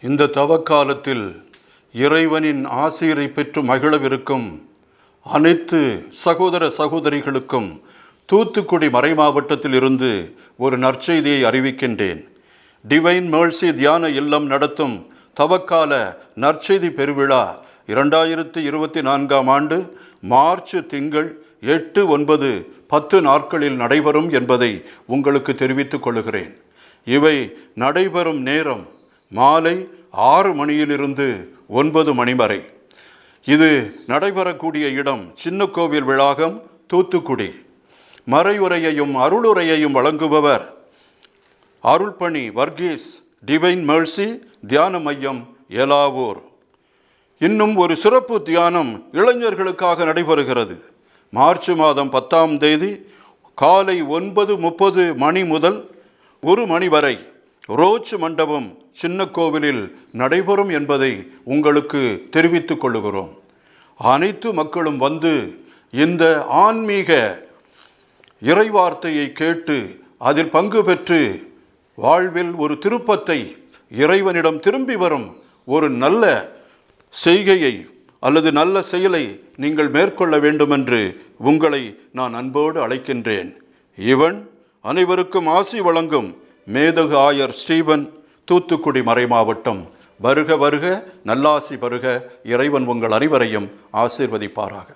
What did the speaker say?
இந்த தவக்காலத்தில் இறைவனின் ஆசிரை பெற்று மகிழவிருக்கும் அனைத்து சகோதர சகோதரிகளுக்கும் தூத்துக்குடி மறை மாவட்டத்தில் இருந்து ஒரு நற்செய்தியை அறிவிக்கின்றேன். டிவைன் மேழ்சி தியான இல்லம் நடத்தும் தவக்கால நற்செய்தி பெருவிழா இரண்டாயிரத்தி இருபத்தி நான்காம் ஆண்டு மார்ச் திங்கள் எட்டு ஒன்பது பத்து நாட்களில் நடைபெறும் என்பதை உங்களுக்கு தெரிவித்துக் கொள்கிறேன். இவை நடைபெறும் நேரம் மாலை ஆறு மணியிலிருந்து ஒன்பது மணி வரை. இது நடைபெறக்கூடிய இடம் சின்ன கோவில் விளாகம் தூத்துக்குடி. மறையுரையையும் அருளுரையையும் வழங்குபவர் அருள்பணி வர்கீஸ் டிவைன் மெர்சி தியான மையம் எலாவூர் இன்னும் ஒரு சிறப்பு தியானம் இளைஞர்களுக்காக நடைபெறுகிறது. மார்ச் மாதம் பத்தாம் தேதி காலை ஒன்பது முப்பது மணி முதல் ஒரு மணி வரை. ரோச் மண்டபம் சின்ன கோவிலில் நடைபெறும் என்பதை உங்களுக்கு தெரிவித்துக் கொள்ளுகிறோம். அனைத்து மக்களும் வந்து இந்த ஆன்மீக இறைவார்த்தையை கேட்டு அதில் பங்கு பெற்று வாழ்வில் ஒரு திருப்பத்தை இறைவனிடம் திரும்பி வரும் ஒரு நல்ல செய்கையை அல்லது நல்ல செயலை நீங்கள் மேற்கொள்ள வேண்டுமென்று உங்களை நான் அன்போடு அழைக்கின்றேன். இவன் அனைவருக்கும் ஆசி வழங்கும் மேதகு ஆயர் ஸ்டீபன் தூத்துக்குடி மறைமாவட்டம். வருக வருக நல்லாசி வருக இறைவன் உங்கள் அனைவரையும் ஆசீர்வதிப்பாராக.